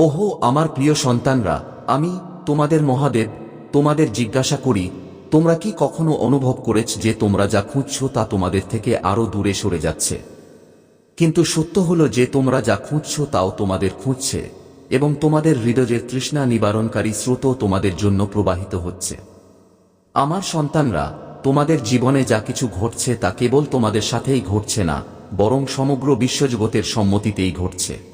ওহো, আমার প্রিয় সন্তানরা, আমি, তোমাদের মহাদেব, তোমাদের জিজ্ঞাসা করি, তোমরা কি কখনো অনুভব করেছ যে তোমরা যা খুঁজছ তা তোমাদের থেকে আরও দূরে সরে যাচ্ছে? কিন্তু সত্য হলো যে তোমরা যা খুঁজছ তাও তোমাদের খুঁজছে, এবং তোমাদের হৃদয়ের তৃষ্ণা নিবারণকারী স্রোতও তোমাদের জন্য প্রবাহিত হচ্ছে। আমার সন্তানরা, তোমাদের জীবনে যা কিছু ঘটছে তা কেবল তোমাদের সাথেই ঘটছে না, বরং সমগ্র বিশ্বজগতের সম্মতিতেই ঘটছে।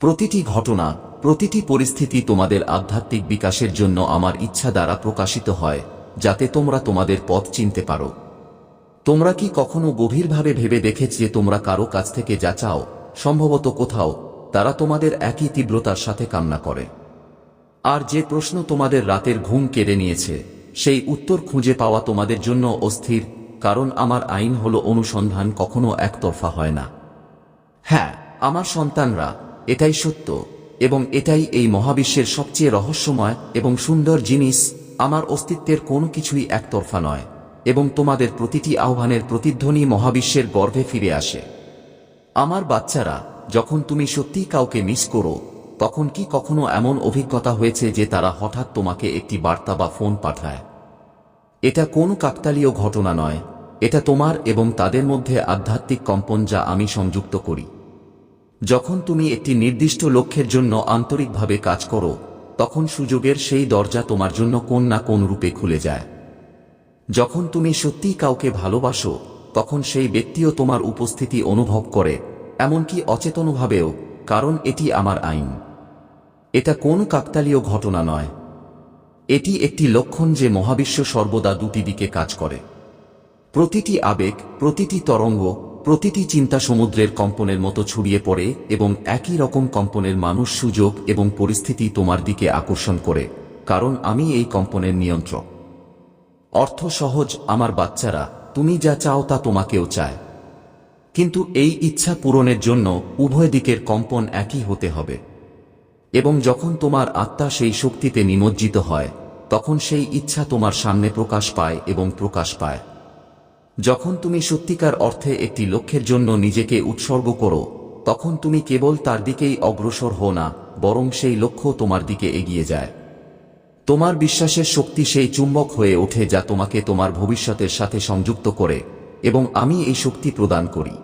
প্রতিটি ঘটনা, প্রতিটি পরিস্থিতি তোমাদের আধ্যাত্মিক বিকাশের জন্য আমার ইচ্ছা দ্বারা প্রকাশিত হয়, যাতে তোমরা তোমাদের পথ চিনতে পারো। তোমরা কি কখনো গভীরভাবে ভেবে দেখেছ যে তোমরা কারও কাছ থেকে যা চাও, সম্ভবত কোথাও, তারা তোমাদের একই তীব্রতার সাথে কান্না করে? আর যে প্রশ্ন তোমাদের রাতের ঘুম কেড়ে নিয়েছে, সেই উত্তর খুঁজে পাওয়া তোমাদের জন্য অস্থির, কারণ আমার আইন হল অনুসন্ধান কখনো একতরফা হয় না। হ্যাঁ আমার সন্তানরা এটাই সত্য, এবং এটাই এই মহাবিশ্বের সবচেয়ে রহস্যময় এবং সুন্দর জিনিস, আমার অস্তিত্বের কোনো কিছুই একতরফা নয়, এবং তোমাদের প্রতিটি আহ্বানের প্রতিধ্বনি মহাবিশ্বের গর্ভে ফিরে আসে। আমার বাচ্চারা, যখন তুমি সত্যি কাউকে মিস করো, তখন কি কখনো এমন অভিজ্ঞতা হয়েছে যে তারা হঠাৎ তোমাকে একটি বার্তা বা ফোন পাঠায়? এটা কোন কাকতালীয় ঘটনা নয়, এটা তোমার এবং তাদের মধ্যে আধ্যাত্মিক কম্পন যা আমি সংযুক্ত করি। যখন তুমি একটি নির্দিষ্ট লক্ষ্যের জন্য আন্তরিকভাবে কাজ করো, তখন সুযোগের সেই দরজা তোমার জন্য কোন না কোন রূপে খুলে যায়। যখন তুমি সত্যিই কাউকে ভালোবাসো, তখন সেই ব্যক্তিও তোমার উপস্থিতি অনুভব করে, এমনকি অচেতনভাবেও, কারণ এটি আমার আইন। এটা কোন কাকতালীয় ঘটনা নয়। এটি একটি লক্ষণ যে মহাবিশ্ব সর্বদা দুটি দিকে কাজ করে। প্রতিটি আবেগ, প্রতিটি তরঙ্গ প্রতিটি চিন্তা সমুদ্রের কম্পনের মতো ছড়িয়ে পড়ে এবং একই রকম কম্পনের মানুষ সুযোগ এবং পরিস্থিতি তোমার দিকে আকর্ষণ করে, কারণ আমি এই কম্পনের নিয়ন্ত্রক। অর্থ সহজ, আমার বাচ্চারা, তুমি যা চাও তা তোমাকেও চায়। কিন্তু এই ইচ্ছা পূরণের জন্য উভয় দিকের কম্পন একই হতে হবে। এবং যখন তোমার আত্মা সেই শক্তিতে নিমজ্জিত হয়, তখন সেই ইচ্ছা তোমার সামনে প্রকাশ পায় এবং প্রকাশ পায়। যখন তুমি সত্যিকার অর্থে একটি লক্ষ্যের জন্য নিজেকে উৎসর্গ করো, তখন তুমি কেবল তার দিকেই অগ্রসর হো না, বরং সেই লক্ষ্য তোমার দিকে এগিয়ে যায়। তোমার বিশ্বাসের শক্তি সেই চুম্বক হয়ে ওঠে যা তোমাকে তোমার ভবিষ্যতের সাথে সংযুক্ত করে, এবং আমি এই শক্তি প্রদান করি।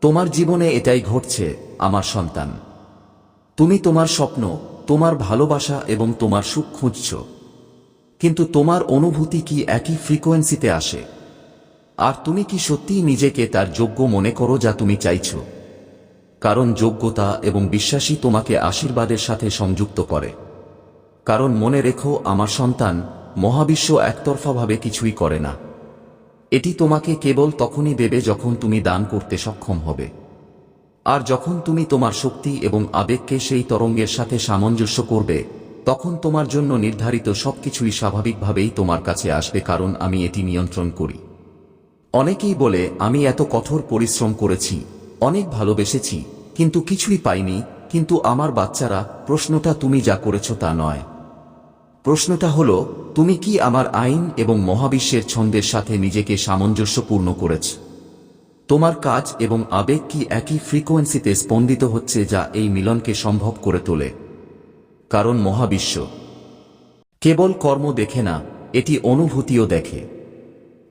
তোমার জীবনে এটাই ঘটছে, আমার সন্তান। তুমি তোমার স্বপ্ন, তোমার ভালোবাসা এবং তোমার সুখ খুঁজছ। কিন্তু তোমার অনুভূতি কি একই ফ্রিকোয়েন্সিতে আসে? আর তুমি কি সত্যিই নিজেকে তার যোগ্য মনে করো যা তুমি চাইছ? কারণ যোগ্যতা এবং বিশ্বাসী তোমাকে আশীর্বাদের সাথে সংযুক্ত করে। কারণ মনে রেখো, আমার সন্তান মহাবিশ্ব একতরফাভাবে কিছুই করে না। এটি তোমাকে কেবল তখনই দেবে যখন তুমি দান করতে সক্ষম হবে। আর যখন তুমি তোমার শক্তি এবং আবেগকে সেই তরঙ্গের সাথে সামঞ্জস্য করবে, তখন তোমার জন্য নির্ধারিত সবকিছুই স্বাভাবিকভাবেই তোমার কাছে আসবে, কারণ আমি এটি নিয়ন্ত্রণ করি। অনেকেই বলে, আমি এত কঠোর পরিশ্রম করেছি, অনেক ভালোবেসেছি, কিন্তু কিছুই পাইনি, কিন্তু আমার বাচ্চারা, প্রশ্নটা তুমি যা করেছ তা নয়। প্রশ্নটা হলো, তুমি কি আমার আইন এবং মহাবিশ্বের ছন্দের সাথে নিজেকে সামঞ্জস্যপূর্ণ করেছ? তোমার কাজ এবং আবেগ কি একই ফ্রিকোয়েন্সিতে স্পন্দিত হচ্ছে যা এই মিলনকে সম্ভব করে তোলে? কারণ মহাবিশ্ব। কেবল কর্ম দেখে না, এটি অনুভূতিও দেখে।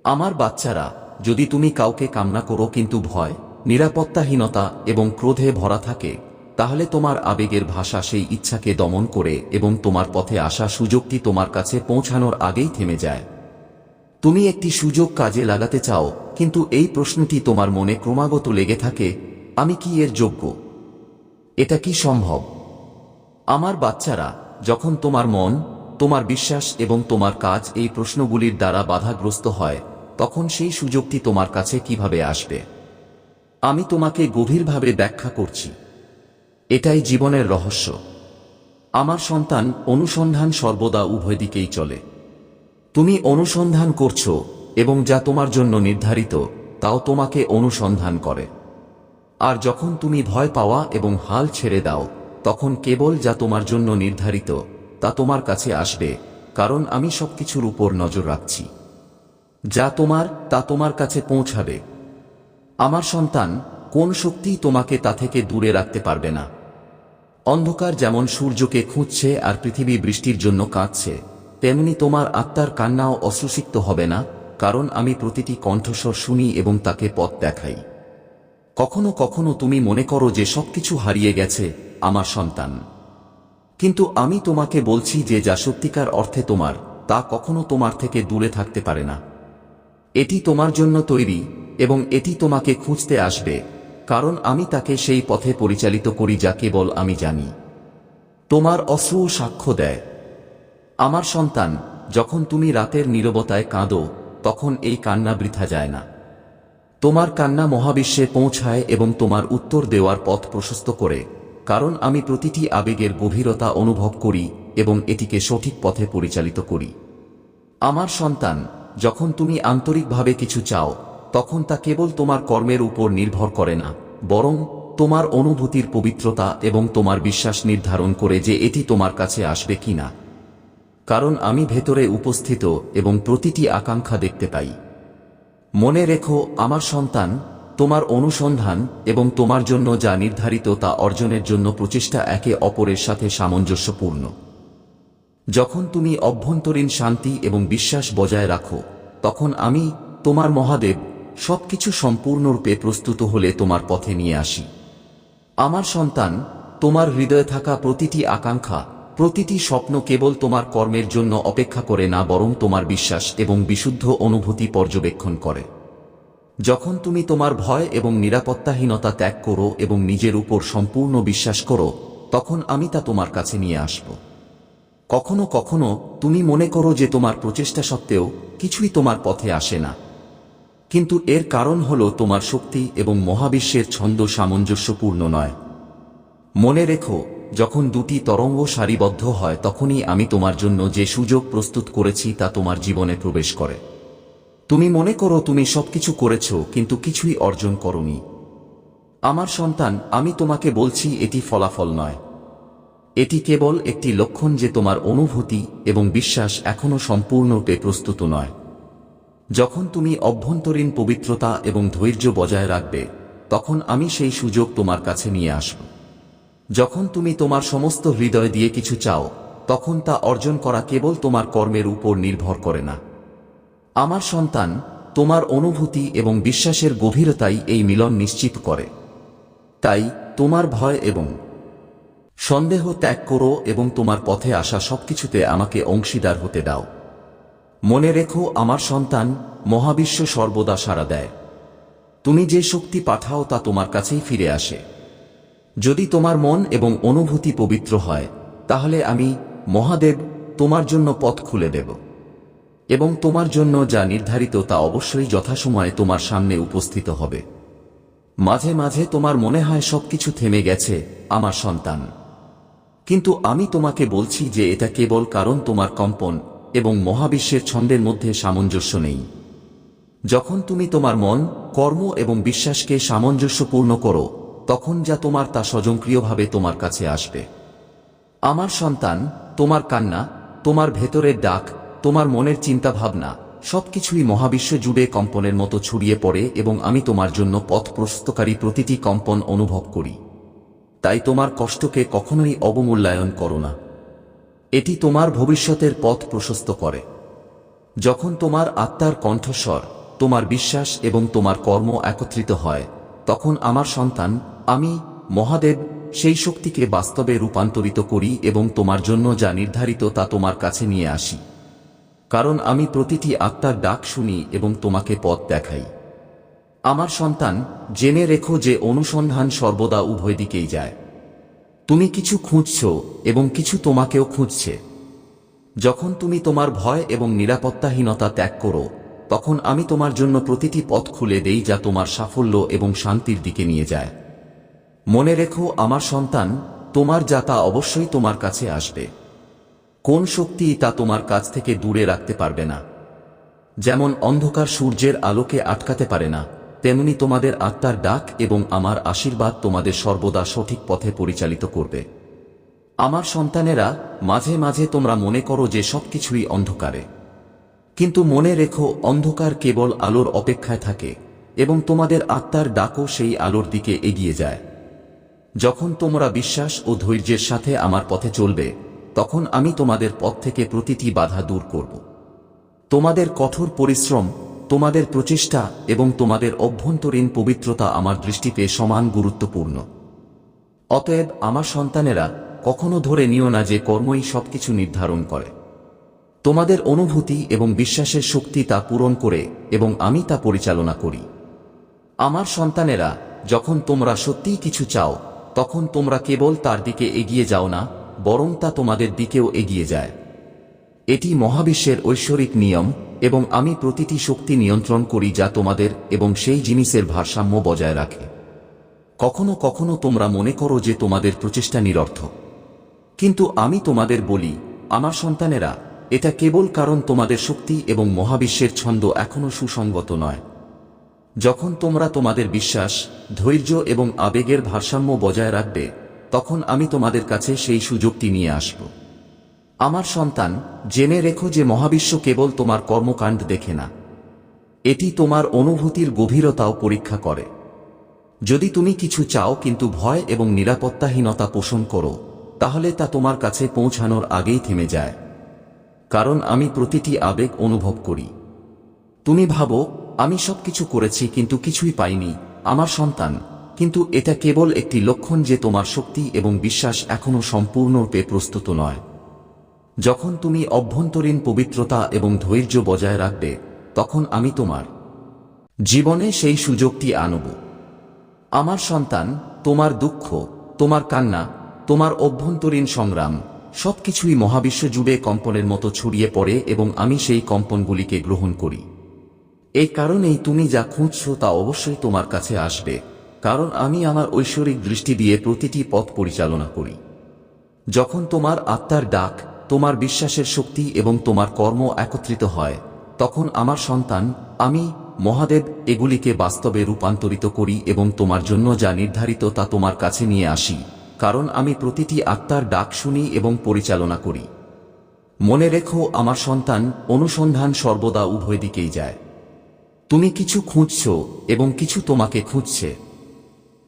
আমার বাচ্চারা যদি তুমি কাউকে কামনা করো কিন্তু ভয়, নিরাপত্তাহীনতা এবং ক্রোধে ভরা থাকে, তাহলে তোমার আবেগের ভাষা সেই ইচ্ছাকে দমন করে এবং তোমার পথে আসা সুযোগটি তোমার কাছে পৌঁছানোর আগেই থেমে যায়। তুমি একটি সুযোগ কাজে লাগাতে চাও, কিন্তু এই প্রশ্নটি তোমার মনে ক্রমাগত লেগে থাকে, আমি কি এর যোগ্য? এটা কি সম্ভব? আমার বাচ্চারা, যখন তোমার মন, তোমার বিশ্বাস এবং তোমার কাজ এই প্রশ্নগুলির দ্বারা বাধাগ্রস্ত হয় তখন সেই সুযোগটি তোমার কাছে কীভাবে আসবে? আমি তোমাকে গভীরভাবে ব্যাখ্যা করছি। এটাই জীবনের রহস্য। আমার সন্তান অনুসন্ধান সর্বদা উভয় দিকেই চলে। তুমি অনুসন্ধান করছ এবং যা তোমার জন্য নির্ধারিত, তাও তোমাকে অনুসন্ধান করে। আর যখন তুমি ভয় পাওয়া এবং হাল ছেড়ে দাও, তখন কেবল যা তোমার জন্য নির্ধারিত, তা তোমার কাছে আসবে, কারণ আমি সবকিছুর উপর নজর রাখছি। যা তোমার, তা তোমার কাছে পৌঁছাবে। আমার সন্তান, কোন শক্তিই তোমাকে তা থেকে দূরে রাখতে পারবে না। অন্ধকার যেমন সূর্যকে খুঁজছে আর পৃথিবী বৃষ্টির জন্য কাঁদছে, তেমনি তোমার আত্মার কান্নাও অশ্রুসিক্ত হবে না, কারণ আমি প্রতিটি কণ্ঠস্বর শুনি এবং তাকে পথ দেখাই। কখনো কখনো তুমি মনে করো যে সবকিছু হারিয়ে গেছে, আমার সন্তান। কিন্তু আমি তোমাকে বলছি যে যা সত্যিকার অর্থে তোমার, তা কখনো তোমার থেকে দূরে থাকতে পারে না। এটি তোমার জন্য তৈরি, এবং এটি তোমাকে খুঁজতে আসবে, কারণ আমি তাকে সেই পথে পরিচালিত করি যা কেবল আমি জানি। তোমার অশ্রু সাক্ষ্য দেয়। আমার সন্তান, যখন তুমি রাতের নীরবতায় কাঁদো, তখন এই কান্না বৃথা যায় না। তোমার কান্না মহাবিশ্বে পৌঁছায় এবং তোমার উত্তর দেওয়ার পথ প্রশস্ত করে, কারণ আমি প্রতিটি আবেগের গভীরতা অনুভব করি এবং এটিকে সঠিক পথে পরিচালিত করি। আমার সন্তান যখন তুমি আন্তরিকভাবে কিছু চাও, তখন তা কেবল তোমার কর্মের উপর নির্ভর করে না, বরং তোমার অনুভূতির পবিত্রতা এবং তোমার বিশ্বাস নির্ধারণ করে যে এটি তোমার কাছে আসবে কিনা কারণ আমি ভেতরে উপস্থিত এবং প্রতিটি আকাঙ্ক্ষা দেখতে পাই। মনে রেখো, আমার সন্তান, তোমার অনুসন্ধান এবং তোমার জন্য যা নির্ধারিত তা অর্জনের জন্য প্রচেষ্টা একে অপরের সাথে সামঞ্জস্যপূর্ণ। যখন তুমি অভ্যন্তরীণ শান্তি এবং বিশ্বাস বজায় রাখো, তখন আমি, তোমার মহাদেব, সবকিছু সম্পূর্ণরূপে প্রস্তুত হলে তোমার পথে নিয়ে আসি। আমার সন্তান, তোমার হৃদয়ে থাকা প্রতিটি আকাঙ্ক্ষা, প্রতিটি স্বপ্ন কেবল তোমার কর্মের জন্য অপেক্ষা করে না, বরং তোমার বিশ্বাস এবং বিশুদ্ধ অনুভূতি পর্যবেক্ষণ করে। যখন তুমি তোমার ভয় এবং নিরাপত্তাহীনতা ত্যাগ করো এবং নিজের উপর সম্পূর্ণ বিশ্বাস করো, তখন আমি তা তোমার কাছে নিয়ে আসব। কখনো কখনো তুমি মনে করো যে তোমার প্রচেষ্টা সত্ত্বেও কিছুই তোমার পথে আসে না। কিন্তু এর কারণ হল তোমার শক্তি এবং মহাবিশ্বের ছন্দ সামঞ্জস্যপূর্ণ নয়। মনে রেখো, যখন দুটি তরঙ্গ সারিবদ্ধ হয়, তখনই আমি তোমার জন্য যে সুযোগ প্রস্তুত করেছি তা তোমার জীবনে প্রবেশ করে। তুমি মনে করো তুমি সবকিছু করেছ, কিন্তু কিছুই অর্জন করনি। আমার সন্তান, আমি তোমাকে বলছি এটি ফলাফল নয়। এটি কেবল একটি লক্ষণ যে তোমার অনুভূতি এবং বিশ্বাস এখনও সম্পূর্ণরূপে প্রস্তুত নয়। যখন তুমি অভ্যন্তরীণ পবিত্রতা এবং ধৈর্য বজায় রাখবে, তখন আমি সেই সুযোগ তোমার কাছে নিয়ে আসব। যখন তুমি তোমার সমস্ত হৃদয় দিয়ে কিছু চাও, তখন তা অর্জন করা কেবল তোমার কর্মের উপর নির্ভর করে না। আমার সন্তান, তোমার অনুভূতি এবং বিশ্বাসের গভীরতাই এই মিলন নিশ্চিত করে। তাই তোমার ভয় এবং সন্দেহ ত্যাগ করো এবং তোমার পথে আসা সবকিছুতে আমাকে অংশীদার হতে দাও। মনে রেখো, আমার সন্তান মহাবিশ্ব সর্বদা সাড়া দেয়। তুমি যে শক্তি পাঠাও তা তোমার কাছেই ফিরে আসে। যদি তোমার মন এবং অনুভূতি পবিত্র হয়, তাহলে আমি, মহাদেব, তোমার জন্য পথ খুলে দেব। এবং তোমার জন্য যা নির্ধারিত তা অবশ্যই যথাসময়ে তোমার সামনে উপস্থিত হবে। মাঝে মাঝে তোমার মনে হয় সবকিছু থেমে গেছে, আমার সন্তান। কিন্তু আমি তোমাকে বলছি যে এটা কেবল কারণ তোমার কম্পন এবং মহাবিশ্বের ছন্দের মধ্যে সামঞ্জস্য নেই। যখন তুমি তোমার মন, কর্ম এবং বিশ্বাসকে সামঞ্জস্যপূর্ণ করো, তখন যা তোমার তা স্বজনক্রিয়ভাবে তোমার কাছে আসবে। আমার সন্তান, তোমার কান্না, তোমার ভেতরের ডাক, তোমার মনের চিন্তাভাবনা, সবকিছুই মহাবিশ্ব জুড়ে কম্পনের মতো ছড়িয়ে পড়ে এবং আমি তোমার জন্য পথ প্রস্তুতকারী প্রতিটি কম্পন অনুভব করি। তাই তোমার কষ্টকে কখনোই অবমূল্যায়ন করো না। এটি তোমার ভবিষ্যতের পথ প্রশস্ত করে। যখন তোমার আত্মার কণ্ঠস্বর, তোমার বিশ্বাস এবং তোমার কর্ম একত্রিত হয়, তখন আমার সন্তান, আমি, মহাদেব, সেই শক্তিকে বাস্তবে রূপান্তরিত করি এবং তোমার জন্য যা নির্ধারিত তা তোমার কাছে নিয়ে আসি। কারণ আমি প্রতিটি আত্মার ডাক শুনি এবং তোমাকে পথ দেখাই। আমার সন্তান, জেনে রেখো যে অনুসন্ধান সর্বদা উভয় দিকেই যায়। তুমি কিছু খুঁজছ এবং কিছু তোমাকেও খুঁজছে। যখন তুমি তোমার ভয় এবং নিরাপত্তাহীনতা ত্যাগ করো, তখন আমি তোমার জন্য প্রতিটি পথ খুলে দেই যা তোমার সাফল্য এবং শান্তির দিকে নিয়ে যায়। মনে রেখো, আমার সন্তান, তোমার যা তা অবশ্যই তোমার কাছে আসবে। কোন শক্তি তা তোমার কাছ থেকে দূরে রাখতে পারবে না। যেমন অন্ধকার সূর্যের আলোকে আটকাতে পারে না। তেমনি তোমাদের আত্মার ডাক এবং আমার আশীর্বাদ তোমাদের সর্বদা সঠিক পথে পরিচালিত করবে। আমার সন্তানেরা, মাঝে মাঝে তোমরা মনে করো যে সবকিছুই অন্ধকারে। কিন্তু মনে রেখো, অন্ধকার কেবল আলোর অপেক্ষায় থাকে এবং তোমাদের আত্মার ডাকও সেই আলোর দিকে এগিয়ে যায়। যখন তোমরা বিশ্বাস ও ধৈর্যের সাথে আমার পথে চলবে, তখন আমি তোমাদের পথ থেকে প্রতিটি বাধা দূর করব। তোমাদের কঠোর পরিশ্রম তোমাদের প্রচেষ্টা এবং তোমাদের অভ্যন্তরীণ পবিত্রতা আমার দৃষ্টিতে সমান গুরুত্বপূর্ণ। অতএব আমার সন্তানেরা, কখনো ধরে নিও না যে কর্মই সবকিছু নির্ধারণ করে। তোমাদের অনুভূতি এবং বিশ্বাসের শক্তি তা পূরণ করে এবং আমি তা পরিচালনা করি। আমার সন্তানেরা, যখন তোমরা সত্যিই কিছু চাও, তখন তোমরা কেবল তার দিকে এগিয়ে যাও না, বরং তা তোমাদের দিকেও এগিয়ে যায়। এটি মহাবিশ্বের ঐশ্বরিক নিয়ম, এবং আমি প্রতিটি শক্তি নিয়ন্ত্রণ করি যা তোমাদের এবং সেই জিনিসের ভারসাম্য বজায় রাখে। কখনো কখনো তোমরা মনে করো যে তোমাদের প্রচেষ্টা নিরর্থক। কিন্তু আমি তোমাদের বলি, আমার সন্তানেরা, এটা কেবল কারণ তোমাদের শক্তি এবং মহাবিশ্বের ছন্দ এখনও সুসঙ্গত নয়। যখন তোমরা তোমাদের বিশ্বাস, ধৈর্য এবং আবেগের ভারসাম্য বজায় রাখবে, তখন আমি তোমাদের কাছে সেই সুযোগটি নিয়ে আসব। আমার সন্তান, জেনে রেখো যে মহাবিশ্ব কেবল তোমার কর্মকাণ্ড দেখে না। এটি তোমার অনুভূতির গভীরতাও পরীক্ষা করে। যদি তুমি কিছু চাও কিন্তু ভয় এবং নিরাপত্তাহীনতা পোষণ করো, তাহলে তা তোমার কাছে পৌঁছানোর আগেই থেমে যায়। কারণ আমি প্রতিটি আবেগ অনুভব করি। তুমি ভাবো, আমি সবকিছু করেছি কিন্তু কিছুই পাইনি, আমার সন্তান, কিন্তু এটা কেবল একটি লক্ষণ যে তোমার শক্তি এবং বিশ্বাস এখনও সম্পূর্ণরূপে প্রস্তুত নয়। যখন তুমি অভ্যন্তরীণ পবিত্রতা এবং ধৈর্য বজায় রাখবে, তখন আমি তোমার জীবনে সেই সুযোগটি আনব। আমার সন্তান, তোমার দুঃখ, তোমার কান্না, তোমার অভ্যন্তরীণ সংগ্রাম, সবকিছুই মহাবিশ্ব জুড়ে কম্পনের মতো ছড়িয়ে পড়ে এবং আমি সেই কম্পনগুলিকে গ্রহণ করি। এই কারণেই তুমি যা খুঁজছ তা অবশ্যই তোমার কাছে আসবে, কারণ আমি আমার ঐশ্বরিক দৃষ্টি দিয়ে প্রতিটি পথ পরিচালনা করি। যখন তোমার আত্মার ডাক তোমার বিশ্বাসের শক্তি এবং তোমার কর্ম একত্রিত হয়, তখন আমার সন্তান, আমি, মহাদেব, এগুলিকে বাস্তবে রূপান্তরিত করি এবং তোমার জন্য যা নির্ধারিত তা তোমার কাছে নিয়ে আসি, কারণ আমি প্রতিটি আত্মার ডাক শুনি এবং পরিচালনা করি। মনে রেখো, আমার সন্তান, অনুসন্ধান সর্বদা উভয় দিকেই যায়। তুমি কিছু খুঁজছ এবং কিছু তোমাকে খুঁজছে।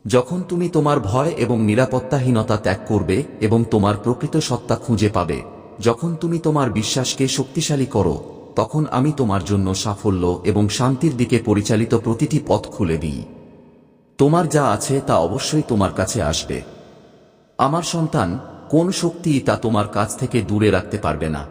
যখন তুমি তোমার ভয় এবং নিরাপত্তাহীনতা ত্যাগ করবে এবং তোমার প্রকৃত সত্তা খুঁজে পাবে যখন তুমি তোমার বিশ্বাসকে শক্তিশালী করো, তখন আমি তোমার জন্য সাফল্য এবং শান্তির দিকে পরিচালিত প্রতিটি পথ খুলে দিই। তোমার যা আছে তা অবশ্যই তোমার কাছে আসবে। আমার সন্তান, কোন শক্তি তা তোমার কাছ থেকে দূরে রাখতে পারবে না।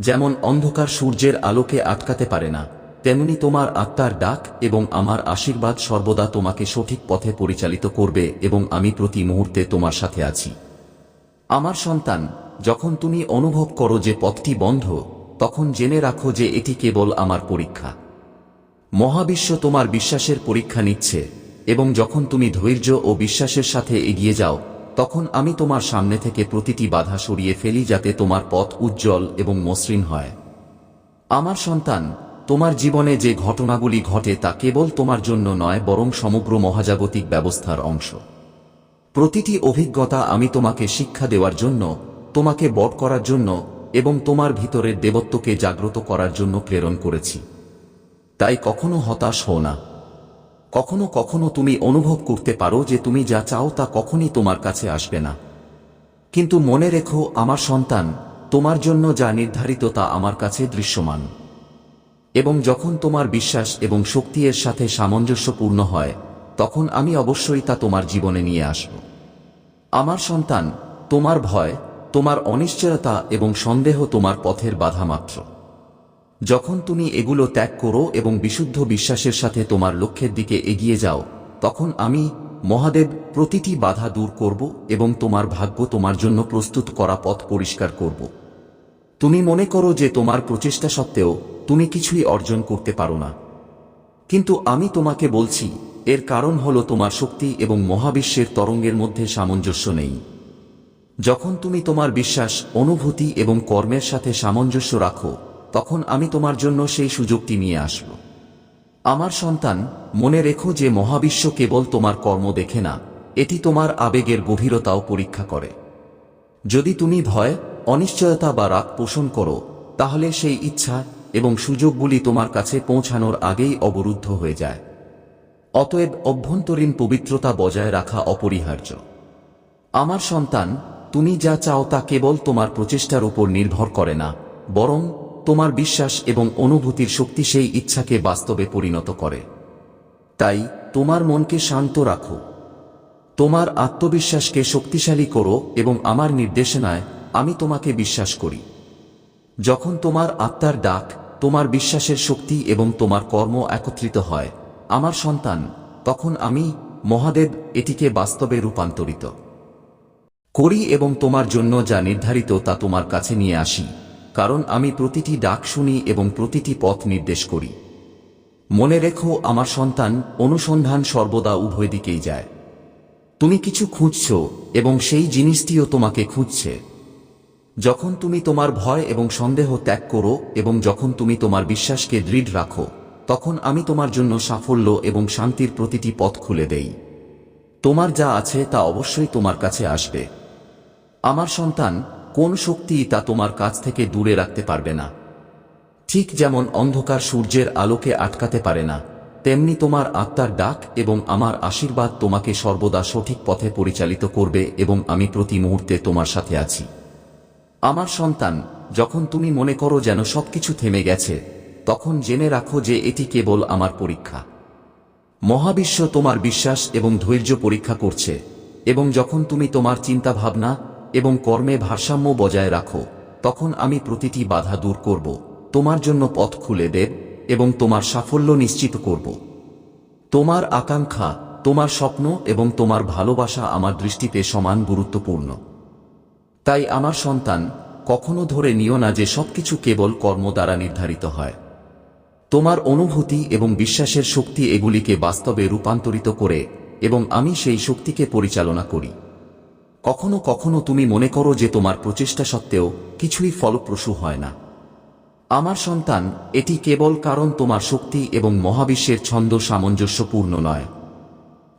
যেমন অন্ধকার সূর্যের আলোকে আটকাতে পারে না, তেমনি তোমার আত্মার ডাক এবং আমার আশীর্বাদ সর্বদা তোমাকে সঠিক পথে পরিচালিত করবে এবং আমি প্রতি মুহূর্তে তোমার সাথে আছি। আমার সন্তান যখন তুমি অনুভব করো যে পথটি বন্ধ, তখন জেনে রাখো যে এটি কেবল আমার পরীক্ষা। মহাবিশ্ব তোমার বিশ্বাসের পরীক্ষা নিচ্ছে, এবং যখন তুমি ধৈর্য ও বিশ্বাসের সাথে এগিয়ে যাও, তখন আমি তোমার সামনে থেকে প্রতিটি বাধা সরিয়ে ফেলি যাতে তোমার পথ উজ্জ্বল এবং মসৃণ হয়। আমার সন্তান, তোমার জীবনে যে ঘটনাগুলি ঘটে তা কেবল তোমার জন্য নয়, বরং সমগ্র মহাজাগতিক ব্যবস্থার অংশ। প্রতিটি অভিজ্ঞতা আমি তোমাকে শিক্ষা দেওয়ার জন্য তোমাকে বট করার জন্য এবং তোমার ভিতরের দেবত্বকে জাগ্রত করার জন্য প্রেরণ করেছি। তাই কখনো হতাশ হও না। কখনো কখনো তুমি অনুভব করতে পারো যে তুমি যা চাও তা কখনই তোমার কাছে আসবে না। কিন্তু মনে রেখো, আমার সন্তান, তোমার জন্য যা নির্ধারিত তা আমার কাছে দৃশ্যমান। এবং যখন তোমার বিশ্বাস এবং শক্তি এর সাথে সামঞ্জস্যপূর্ণ হয়, তখন আমি অবশ্যই তা তোমার জীবনে নিয়ে আসব। আমার সন্তান, তোমার ভয় তোমার অনিশ্চয়তা এবং সন্দেহ তোমার পথের বাধা মাত্র। যখন তুমি এগুলো ত্যাগ করো এবং বিশুদ্ধ বিশ্বাসের সাথে তোমার লক্ষ্যের দিকে এগিয়ে যাও, তখন আমি, মহাদেব, প্রতিটি বাধা দূর করব এবং তোমার ভাগ্য তোমার জন্য প্রস্তুত করা পথ পরিষ্কার করব। তুমি মনে করো যে তোমার প্রচেষ্টা সত্ত্বেও তুমি কিছুই অর্জন করতে পারো না। কিন্তু আমি তোমাকে বলছি, এর কারণ হল তোমার শক্তি এবং মহাবিশ্বের তরঙ্গের মধ্যে সামঞ্জস্য নেই। যখন তুমি তোমার বিশ্বাস, অনুভূতি এবং কর্মের সাথে সামঞ্জস্য রাখো, তখন আমি তোমার জন্য সেই সুযোগটি নিয়ে আসব। আমার সন্তান, মনে রেখো যে মহাবিশ্ব কেবল তোমার কর্ম দেখে না, এটি তোমার আবেগের গভীরতাও পরীক্ষা করে। যদি তুমি ভয়, অনিশ্চয়তা বা রাগ পোষণ করো, তাহলে সেই ইচ্ছা এবং সুযোগগুলি তোমার কাছে পৌঁছানোর আগেই অবরুদ্ধ হয়ে যায়। অতএব অভ্যন্তরীণ পবিত্রতা বজায় রাখা অপরিহার্য। আমার সন্তান তুমি যা চাও তা কেবল তোমার প্রচেষ্টার উপর নির্ভর করে না, বরং তোমার বিশ্বাস এবং অনুভূতির শক্তি সেই ইচ্ছাকে বাস্তবে পরিণত করে। তাই তোমার মনকে শান্ত রাখো। তোমার আত্মবিশ্বাসকে শক্তিশালী করো এবং আমার নির্দেশনায় আমি তোমাকে বিশ্বাস করি। যখন তোমার আত্মার ডাক, তোমার বিশ্বাসের শক্তি এবং তোমার কর্ম একত্রিত হয়, আমার সন্তান, তখন আমি, মহাদেব, এটিকে বাস্তবে রূপান্তরিত। করি এবং তোমার জন্য যা নির্ধারিত তা তোমার কাছে নিয়ে আসি, কারণ আমি প্রতিটি ডাক শুনি এবং প্রতিটি পথ নির্দেশ করি। মনে রেখো, আমার সন্তান অনুসন্ধান সর্বদা উভয় দিকেই যায়। তুমি কিছু খুঁজছ এবং সেই জিনিসটিও তোমাকে খুঁজছে। যখন তুমি তোমার ভয় এবং সন্দেহ ত্যাগ করো এবং যখন তুমি তোমার বিশ্বাসকে দৃঢ় রাখো, তখন আমি তোমার জন্য সাফল্য এবং শান্তির প্রতিটি পথ খুলে দেই। তোমার যা আছে তা অবশ্যই তোমার কাছে আসবে। আমার সন্তান কোন শক্তি তা তোমার কাছ থেকে দূরে রাখতে পারবে না। ঠিক যেমন অন্ধকার সূর্যের আলোকে আটকাতে পারে না, তেমনি তোমার আত্মার ডাক এবং আমার আশীর্বাদ তোমাকে সর্বদা সঠিক পথে পরিচালিত করবে এবং আমি প্রতি মুহূর্তে তোমার সাথে আছি। আমার সন্তান, যখন তুমি মনে করো যেন সবকিছু থেমে গেছে, তখন জেনে রাখো যে এটি কেবল আমার পরীক্ষা। মহাবিশ্ব তোমার বিশ্বাস এবং ধৈর্য পরীক্ষা করছে, এবং যখন তুমি তোমার চিন্তাভাবনা এবং কর্মে ভারসাম্য বজায় রাখো। তখন আমি প্রতিটি বাধা দূর করব। তোমার জন্য পথ খুলে দেব এবং তোমার সাফল্য নিশ্চিত করব। তোমার আকাঙ্ক্ষা, তোমার স্বপ্ন এবং তোমার ভালোবাসা আমার দৃষ্টিতে সমান গুরুত্বপূর্ণ। তাই আমার সন্তান, কখনো ধরে নিও না যে সবকিছু কেবল কর্ম দ্বারা নির্ধারিত হয়। তোমার অনুভূতি এবং বিশ্বাসের শক্তি এগুলিকে বাস্তবে রূপান্তরিত করে এবং আমি সেই শক্তিকে পরিচালনা করি। কখনো কখনো তুমি মনে করো যে তোমার প্রচেষ্টা সত্ত্বেও কিছুই ফলপ্রসূ হয় না। আমার সন্তান, এটি কেবল কারণ তোমার শক্তি এবং মহাবিশ্বের ছন্দ সামঞ্জস্যপূর্ণ নয়।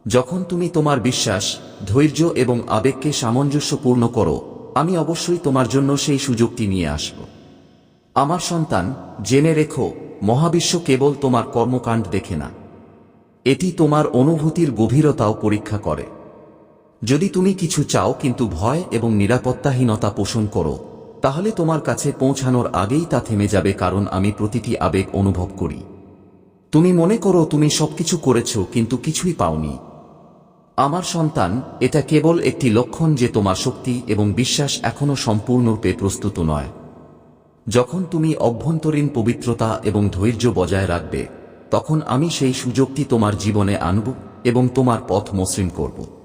যখন তুমি তোমার বিশ্বাস, ধৈর্য এবং আবেগকে সামঞ্জস্যপূর্ণ করো, আমি অবশ্যই তোমার জন্য সেই সুযোগটি নিয়ে আসব। আমার সন্তান, জেনে রেখো, মহাবিশ্ব কেবল তোমার কর্মকাণ্ড দেখে না। এটি তোমার অনুভূতির গভীরতাও পরীক্ষা করে। যদি তুমি কিছু চাও কিন্তু ভয় এবং নিরাপত্তাহীনতা পোষণ করো, তাহলে তোমার কাছে পৌঁছানোর আগেই তা থেমে যাবে কারণ আমি প্রতিটি আবেগ অনুভব করি। তুমি মনে করো তুমি সবকিছু করেছ কিন্তু কিছুই পাওনি। আমার সন্তান, এটা কেবল একটি লক্ষণ যে তোমার শক্তি এবং বিশ্বাস এখনও সম্পূর্ণরূপে প্রস্তুত নয়। যখন তুমি অভ্যন্তরীণ পবিত্রতা এবং ধৈর্য বজায় রাখবে, তখন আমি সেই সুযোগটি তোমার জীবনে আনব এবং তোমার পথ মসৃণ করব।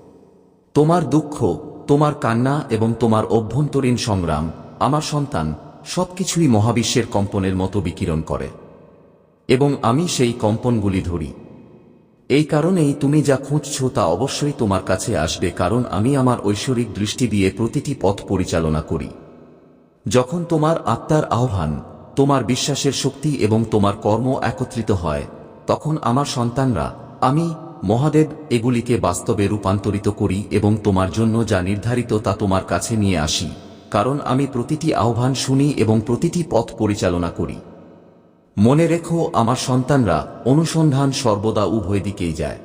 তোমার দুঃখ, তোমার কান্না এবং তোমার অভ্যন্তরীণ সংগ্রাম আমার সন্তান সবকিছুই মহাবিশ্বের কম্পনের মতো বিকিরণ করে। এবং আমি সেই কম্পনগুলি ধরি। এই কারণেই তুমি যা খুঁজছ তা অবশ্যই তোমার কাছে আসবে কারণ আমি আমার ঐশ্বরিক দৃষ্টি দিয়ে প্রতিটি পথ পরিচালনা করি। যখন তোমার আত্মার আহ্বান, তোমার বিশ্বাসের শক্তি এবং তোমার কর্ম একত্রিত হয়, তখন আমার সন্তানরা, আমি মহাদেব, এগুলিকে বাস্তবে রূপান্তরিত করি এবং তোমার জন্য যা নির্ধারিত তা তোমার কাছে নিয়ে আসি, কারণ আমি প্রতিটি আহ্বান শুনি এবং প্রতিটি পথ পরিচালনা করি। মনে রেখো, আমার সন্তানরা অনুসন্ধান সর্বদা উভয় দিকেই যায়।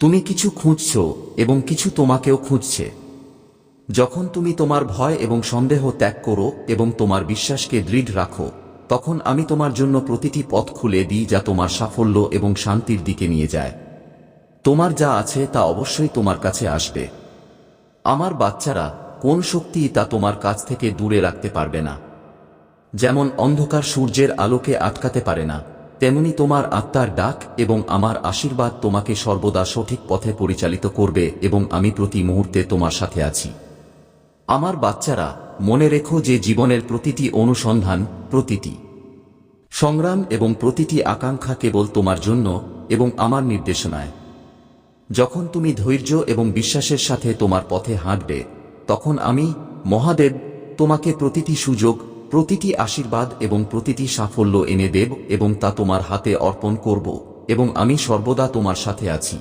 তুমি কিছু খুঁজছ এবং কিছু তোমাকেও খুঁজছে। যখন তুমি তোমার ভয় এবং সন্দেহ ত্যাগ করো এবং তোমার বিশ্বাসকে দৃঢ় রাখো, তখন আমি তোমার জন্য প্রতিটি পথ খুলে দিই যা তোমার সাফল্য এবং শান্তির দিকে নিয়ে যায়। তোমার যা আছে তা অবশ্যই তোমার কাছে আসবে। আমার বাচ্চারা কোন শক্তি তা তোমার কাছ থেকে দূরে রাখতে পারবে না। যেমন অন্ধকার সূর্যের আলোকে আটকাতে পারে না, তেমনি তোমার আত্মার ডাক এবং আমার আশীর্বাদ তোমাকে সর্বদা সঠিক পথে পরিচালিত করবে এবং আমি প্রতি মুহূর্তে তোমার সাথে আছি। আমার বাচ্চারা, মনে রেখো যে জীবনের প্রতিটি অনুসন্ধান প্রতিটি সংগ্রাম এবং প্রতিটি আকাঙ্ক্ষা কেবল তোমার জন্য এবং আমার নির্দেশনায়। যখন তুমি ধৈর্য এবং বিশ্বাসের সাথে তোমার পথে হাঁটবে, তখন আমি, মহাদেব, তোমাকে প্রতিটি সুযোগ, প্রতিটি আশীর্বাদ এবং প্রতিটি সাফল্য এনে দেব এবং তা তোমার হাতে অর্পণ করব এবং আমি সর্বদা তোমার সাথে আছি।